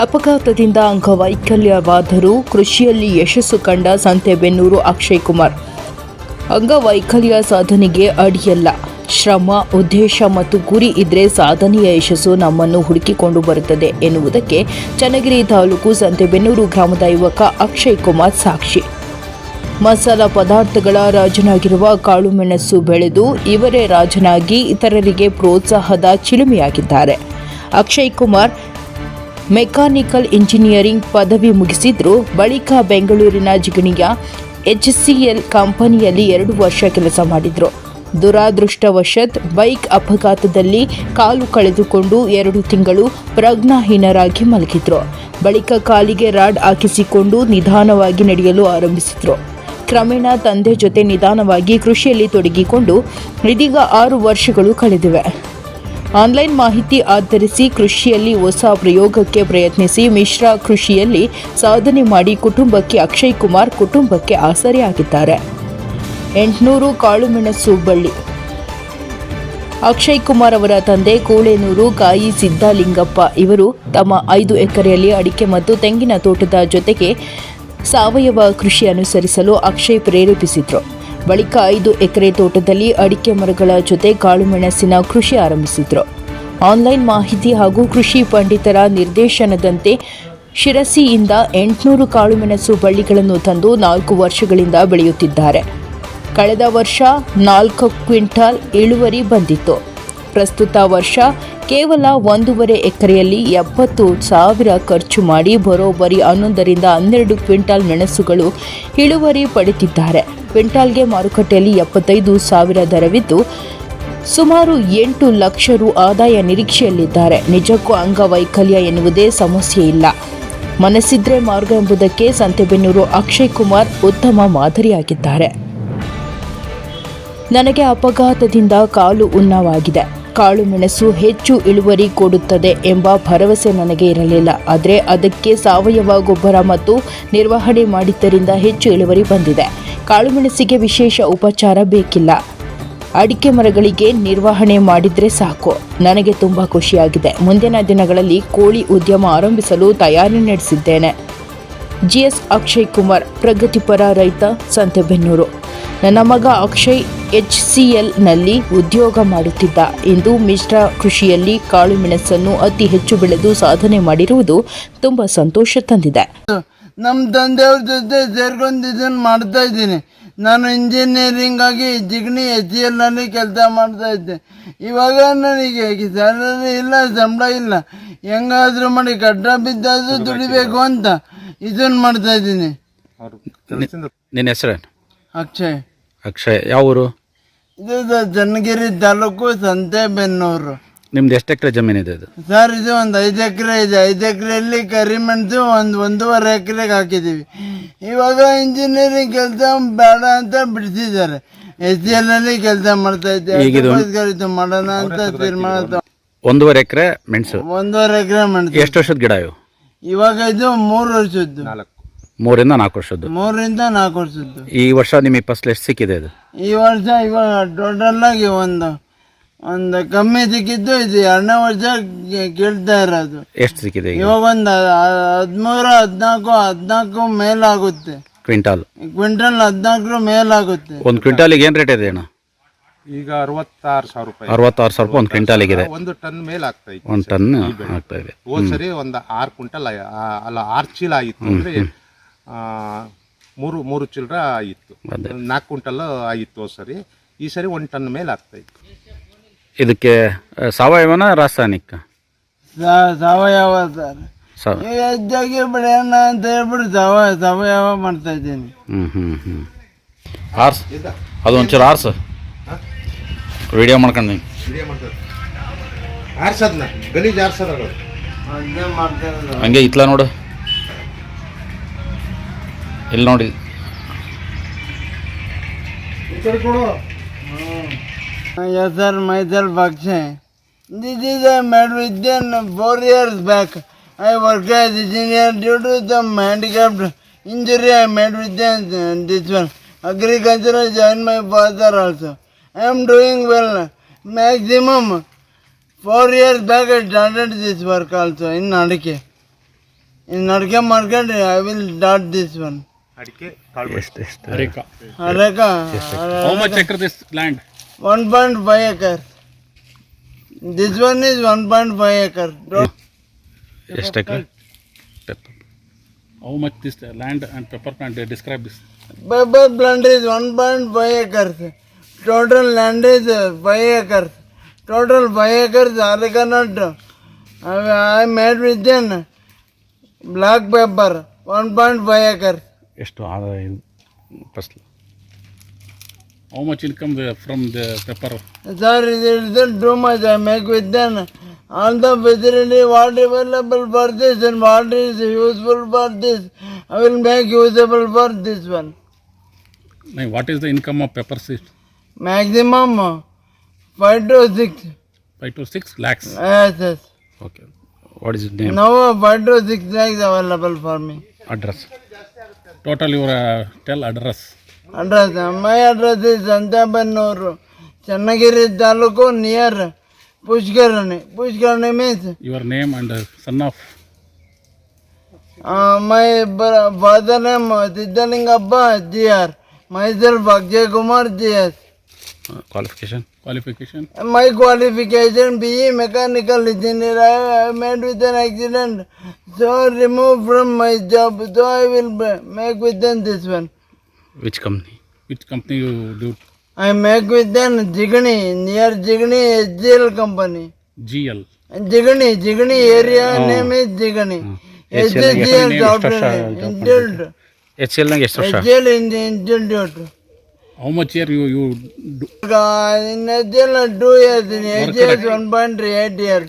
ಅಪಘಾತದಿಂದ ಅಂಗವೈಕಲ್ಯವಾದರೂ ಕೃಷಿಯಲ್ಲಿ ಯಶಸ್ಸು ಕಂಡ ಸಂತೆಬೆನ್ನೂರು ಅಕ್ಷಯ್ ಕುಮಾರ್. ಅಂಗವೈಕಲ್ಯ ಸಾಧನೆಗೆ ಅಡಿಯಲ್ಲ. ಶ್ರಮ, ಉದ್ದೇಶ ಮತ್ತು ಗುರಿ ಇದ್ರೆ ಸಾಧನೆಯ ಯಶಸ್ಸು ನಮ್ಮನ್ನು ಹುಡುಕಿಕೊಂಡು ಬರುತ್ತದೆ ಎನ್ನುವುದಕ್ಕೆ ಚನ್ನಗಿರಿ ತಾಲೂಕು ಸಂತೆಬೆನ್ನೂರು ಗ್ರಾಮದ ಯುವಕ ಅಕ್ಷಯ್ ಕುಮಾರ್ ಸಾಕ್ಷಿ. ಮಸಾಲ ಪದಾರ್ಥಗಳ ರಾಜನಾಗಿರುವ ಕಾಳುಮೆಣಸು ಬೆಳೆದು ಇವರೇ ರಾಜನಾಗಿ ಇತರರಿಗೆ ಪ್ರೋತ್ಸಾಹದ ಚಿಲುಮೆಯಾಗಿದ್ದಾರೆ. ಅಕ್ಷಯ್ ಕುಮಾರ್ ಮೆಕ್ಯಾನಿಕಲ್ ಇಂಜಿನಿಯರಿಂಗ್ ಪದವಿ ಮುಗಿಸಿದ್ರು ಬಳಿಕ ಬೆಂಗಳೂರಿನ ಜಿಗಣಿಯ ಎಚ್ಸಿಎಲ್ ಕಂಪನಿಯಲ್ಲಿ ಎರಡು ವರ್ಷ ಕೆಲಸ ಮಾಡಿದ್ರು. ದುರಾದೃಷ್ಟವಶತ್ ಬೈಕ್ ಅಪಘಾತದಲ್ಲಿ ಕಾಲು ಕಳೆದುಕೊಂಡು ಎರಡು ತಿಂಗಳು ಪ್ರಜ್ಞಾಹೀನರಾಗಿ ಮಲಗಿದ್ರು. ಬಳಿಕ ಕಾಲಿಗೆ ರಾಡ್ ಹಾಕಿಸಿಕೊಂಡು ನಿಧಾನವಾಗಿ ನಡೆಯಲು ಆರಂಭಿಸಿದ್ರು. ಕ್ರಮೇಣ ತಂದೆ ಜೊತೆ ನಿಧಾನವಾಗಿ ಕೃಷಿಯಲ್ಲಿ ತೊಡಗಿಕೊಂಡು ಇದೀಗ ಆರು ವರ್ಷಗಳು ಕಳೆದಿವೆ. ಆನ್ಲೈನ್ ಮಾಹಿತಿ ಆಧರಿಸಿ ಕೃಷಿಯಲ್ಲಿ ಹೊಸ ಪ್ರಯೋಗಕ್ಕೆ ಪ್ರಯತ್ನಿಸಿ ಮಿಶ್ರ ಕೃಷಿಯಲ್ಲಿ ಸಾಧನೆ ಮಾಡಿ ಕುಟುಂಬಕ್ಕೆ ಅಕ್ಷಯ್ ಕುಮಾರ್ ಕುಟುಂಬಕ್ಕೆ ಆಸರೆಯಾಗಿದ್ದಾರೆ. ಎಂಟುನೂರು ಕಾಳುಮೆಣಸು ಬಳ್ಳಿ. ಅಕ್ಷಯ್ ಕುಮಾರ್ ಅವರ ತಂದೆ ಕೋಳೆನೂರು ಕಾಯಿ ಸಿದ್ದಲಿಂಗಪ್ಪ ಇವರು ತಮ್ಮ ಐದು ಎಕರೆಯಲ್ಲಿ ಅಡಿಕೆ ಮತ್ತು ತೆಂಗಿನ ತೋಟದ ಜೊತೆಗೆ ಸಾವಯವ ಕೃಷಿ ಅನುಸರಿಸಲು ಅಕ್ಷಯ್ ಪ್ರೇರೇಪಿಸಿದ್ರು. ಬಳಿಕ ಐದು ಎಕರೆ ತೋಟದಲ್ಲಿ ಅಡಿಕೆ ಮರಗಳ ಜೊತೆ ಕಾಳುಮೆಣಸಿನ ಕೃಷಿ ಆರಂಭಿಸಿದರು. ಆನ್ಲೈನ್ ಮಾಹಿತಿ ಹಾಗೂ ಕೃಷಿ ಪಂಡಿತರ ನಿರ್ದೇಶನದಂತೆ ಶಿರಸಿಯಿಂದ ಎಂಟುನೂರು ಕಾಳುಮೆಣಸು ಬಳ್ಳಿಗಳನ್ನು ತಂದು ನಾಲ್ಕು ವರ್ಷಗಳಿಂದ ಬೆಳೆಯುತ್ತಿದ್ದಾರೆ. ಕಳೆದ ವರ್ಷ ನಾಲ್ಕು ಕ್ವಿಂಟಾಲ್ ಇಳುವರಿ ಬಂದಿತ್ತು. ಪ್ರಸ್ತುತ ವರ್ಷ ಕೇವಲ ಒಂದೂವರೆ ಎಕರೆಯಲ್ಲಿ ಎಪ್ಪತ್ತು ಸಾವಿರ ಖರ್ಚು ಮಾಡಿ ಬರೋಬ್ಬರಿ ಹನ್ನೊಂದರಿಂದ ಹನ್ನೆರಡು ಕ್ವಿಂಟಾಲ್ ಮೆಣಸುಗಳು ಇಳುವರಿ ಪಡೆದಿದ್ದಾರೆ. ಕ್ವಿಂಟಾಲ್ಗೆ ಮಾರುಕಟ್ಟೆಯಲ್ಲಿ ಎಪ್ಪತ್ತೈದು ಸಾವಿರ ದರವಿದ್ದು, ಸುಮಾರು ಎಂಟು ಲಕ್ಷ ರು ಆದಾಯ ನಿರೀಕ್ಷೆಯಲ್ಲಿದ್ದಾರೆ. ನಿಜಕ್ಕೂ ಅಂಗವೈಕಲ್ಯ ಎನ್ನುವುದೇ ಸಮಸ್ಯೆ ಇಲ್ಲ. ಮನಸ್ಸಿದ್ರೆ ಮಾರ್ಗ ಎಂಬುದಕ್ಕೆ ಸಂತೆಬೆನ್ನೂರು ಅಕ್ಷಯ್ ಕುಮಾರ್ ಉತ್ತಮ ಮಾದರಿಯಾಗಿದ್ದಾರೆ. ನನಗೆ ಅಪಘಾತದಿಂದ ಕಾಲು ಉನ್ನವಾಗಿದೆ ಕಾಳು ಮೆಣಸು ಹೆಚ್ಚು ಇಳುವರಿ ಕೊಡುತ್ತದೆ ಎಂಬ ಭರವಸೆ ನನಗೆ ಇರಲಿಲ್ಲ. ಆದರೆ ಅದಕ್ಕೆ ಸಾವಯವ ಗೊಬ್ಬರ ಮತ್ತು ನಿರ್ವಹಣೆ ಮಾಡಿದ್ದರಿಂದ ಹೆಚ್ಚು ಇಳುವರಿ ಬಂದಿದೆ. ಕಾಳುಮೆಣಸಿಗೆ ವಿಶೇಷ ಉಪಚಾರ ಬೇಕಿಲ್ಲ. ಅಡಿಕೆ ಮರಗಳಿಗೆ ನಿರ್ವಹಣೆ ಮಾಡಿದ್ರೆ ಸಾಕು. ನನಗೆ ತುಂಬ ಖುಷಿಯಾಗಿದೆ. ಮುಂದಿನ ದಿನಗಳಲ್ಲಿ ಕೋಳಿ ಉದ್ಯಮ ಆರಂಭಿಸಲು ತಯಾರಿ ನಡೆಸಿದ್ದೇನೆ. ಜಿಎಸ್ ಅಕ್ಷಯ್ ಕುಮಾರ್, ಪ್ರಗತಿಪರ ರೈತ, ಸಂತೆಬೆನ್ನೂರು. ನನ್ನ ಮಗ ಅಕ್ಷಯ್ ಎಚ್ ಸಿ ಎಲ್ನಲ್ಲಿ ಉದ್ಯೋಗ ಮಾಡುತ್ತಿದ್ದ. ಇಂದು ಮಿಶ್ರ ಕೃಷಿಯಲ್ಲಿ ಕಾಳುಮೆಣಸನ್ನು ಅತಿ ಹೆಚ್ಚು ಬೆಳೆದು ಸಾಧನೆ ಮಾಡಿರುವುದು ತುಂಬ ಸಂತೋಷ ತಂದಿದೆ. ನಮ್ಮ ತಂದೆಯವ್ರ ಜೊತೆ ಸೇರ್ಕೊಂಡು ಇದನ್ನು ಮಾಡ್ತಾ ಇದ್ದೀನಿ. ನಾನು ಇಂಜಿನಿಯರಿಂಗ್ ಆಗಿ ಜಿಗ್ನಿ ಎಚ್ ಎಲ್ನಲ್ಲಿ ಕೆಲಸ ಮಾಡ್ತಾ ಇದ್ದೆ. ಇವಾಗ ನನಗೆ ಸ್ಯಾಲರಿ ಇಲ್ಲ ಸಂಬಳ ಇಲ್ಲ. ಹೆಂಗಾದ್ರೂ ಮಾಡಿ ಕಡ್ಡ ಬಿದ್ದಾದ್ರೂ ದುಡಿಬೇಕು ಅಂತ ಇದನ್ನು ಮಾಡ್ತಾ ಇದ್ದೀನಿ. ನಿನ್ನ ಹೆಸರೇನು? ಅಕ್ಷಯ್. ಅಕ್ಷಯ್ ಯಾವ ಊರು ಇದು ಜನಗಿರಿ ಚನ್ನಗಿರಿ ತಾಲೂಕು ಸಂತೆಬೆನ್ನೂರು. ನಿಮ್ದು ಎಷ್ಟು ಎಕರೆ ಜಮೀನಿದೆ ಇದು ಸರ್ ಇದು ಒಂದು ಐದು ಎಕರೆ ಇದೆ. ಐದು ಎಕರೆಯಲ್ಲಿ ಕರಿಮೆಣಸು ಒಂದು ಒಂದೂವರೆ ಎಕರೆಗೆ ಹಾಕಿದ್ದೀವಿ ಇವಾಗ ಇಂಜಿನಿಯರಿಂಗ್ ಕೆಲಸ ಬೇಡ ಅಂತ ಬಿಡಿಸಿದ್ದಾರೆ ಎಸ್ ಜಿ ಎಲ್ ಅಲ್ಲಿ ಕೆಲಸ ಮಾಡ್ತಾ ಇದ್ದೆ. ಮಾಡೋಣ ಅಂತ ತೀರ್ಮಾನ ಒಂದೂವರೆ ಎಕರೆ ಮೆಣಸು. ಒಂದೂವರೆ ಎಕರೆ ಮೆಣಸು. ಎಷ್ಟು ವರ್ಷದ ಗಿಡ ಇವು ಇವಾಗ ಇದು ಮೂರು ವರ್ಷದ್ದು. ಮೂರಿಂದ ನಾಲ್ಕು ವರ್ಷದ್ದು. ಮೂರಿಂದ ನಾಲ್ಕು ವರ್ಷದ್ದು. ಈ ವರ್ಷ ನಿಮಗೆ ಫಸ್ಟ್ ಎಷ್ಟು ಸಿಕ್ಕಿದೆ ಇದು? ಈ ವರ್ಷ ಇವಾಗ ಟೋಟಲ್ ಆಗಿ ಒಂದು ಒಂದು ಕಮ್ಮಿ ಸಿಕ್ಕಿದ್ದು ಇದು ಎರಡನೇ ವರ್ಷ ಕೇಳ್ತಾ ಇರೋದು. ಎಷ್ಟು ಸಿಕ್ಕಿದೆ ಈಗ? ಇವಾಗ ಒಂದು ಹದಿಮೂರು ಹದಿನಾಲ್ಕು ಹದಿನಾಲ್ಕು ಮೇಲಾಗುತ್ತೆ. ಕ್ವಿಂಟಾಲ್. ಕ್ವಿಂಟಲ್ ಹದಿನಾಲ್ಕರ ಮೇಲಾಗುತ್ತೆ. ಒಂದು ಕ್ವಿಂಟಾಲಿಗೆ ಏನು ರೇಟ್ ಇದೆ ಅಣ್ಣ? ಈಗ ಅರವತ್ತಾರು ಸಾವಿರ ರೂಪಾಯಿ. ಅರವತ್ತಾರು ಸಾವಿರ ರೂಪಾಯಿ ಒಂದು ಕ್ವಿಂಟಾಲಿಗೆ ಇದೆ ಒಂದು ಟನ್ ಮೇಲೆ ಆಗ್ತಾ ಇತ್ತು ಒಂದು ಟನ್ ಆಗ್ತಾ ಇದೆ. ಹೋದ್ ಸರಿ ಒಂದು ಆರು ಕ್ವಿಂಟಲ್ ಆಯ- ಆ- ಅಲ್ಲ ಆರು ಚೀಲ ಆಗಿತ್ತು ಅಂದ್ರೆ ಆ, ಮೂರು ಮೂರು ಚೀಲ ಆಗಿತ್ತು ನಾಲ್ಕು ಕ್ವಿಂಟಲ್ ಆಗಿತ್ತು ಹೋದ್ ಸರಿ. ಈ ಸರಿ ಒಂದು ಟನ್ ಮೇಲೆ ಆಗ್ತಾ ಇತ್ತು ಇದಕ್ಕೆ ಸಾವಯವನ ರಾಸಾಯನಿಕ? ಸಾವಯವ ಸರ್. ಈಗ ಹೆಚ್ಚಾಗಿ ಬೆಳೆಯೋಣ ಅಂತ ಹೇಳ್ಬಿಟ್ಟು ಸಾವ ಸಾವಯವ ಮಾಡ್ತಾ ಇದ್ದೀನಿ. ಹ್ಞೂ ಹ್ಞೂ ಹ್ಞೂ ಆರ್ಸ್? ಅದು ಒಂಚೂರು ಆರ್ಸ್? ವಿಡಿಯೋ ಮಾಡ್ಕೊಂಡು ಆರ್ಸದ್ನ ಗಲೀಜ್ ಆರ್ಸದ ಅದನ್ನೇ ಮಾಡ್ತಾ ಇರೋದು. ಹಂಗೆ ಇತ್ಲ ನೋಡು. ಇಲ್ಲಿ ನೋಡಿ. सर मैथल पक्ष this is made with four years back I work as engineer due to the handicraft injury I made with this one agriculture join my father also I am doing well maximum four years back started this work also in Nadake in Nadake market I will start this one areca areca how much acre this land 1.5 acre. This one is 1.5 acre. ಎಷ್ಟು ಎಕರೆ How much this land and pepper plant? They describe this. Pepper plant is 1.5 acres. Total land is uh, 5 acres. Total 5 acres Araka nut. I, I made with them black pepper 1.5 acres. ಎಷ್ಟು ಆದಾಯ ಫಸಲು How much income the, from the pepper? Sir, this is too much I make with them. All the facility what available for this and what is useful for this, I will make usable for this one. Now, what is the income of pepper seeds? Maximum 5 to 6. 5 to 6 lakhs? Yes, yes. Okay. What is your name? Now 5 to 6 lakhs available for me. Address. Total your uh, tell address. Address. uh, My address is Santabannur, Channagiri Taluku near Pushkarani. Pushkarani means Your name and uh, son of uh, my br- father name uh, Siddhalingappa GR. Myself Akshay Kumar GS. Qualification qualification. My qualification BE mechanical engineer. I, I met with an accident, so removed from my job. So I will b- make with them this one. Which company Which company you do? I make with them Jigani near Jigani HGL company. GL. Jigani, Jigani area name is Jigani. HGL software institute. H C ಎಲ್ನಾಗ ಎಷ್ಟು ವರ್ಷ HGL in- institute. How much year you you do? Uh, In HGL two years, in HGL one point eight years.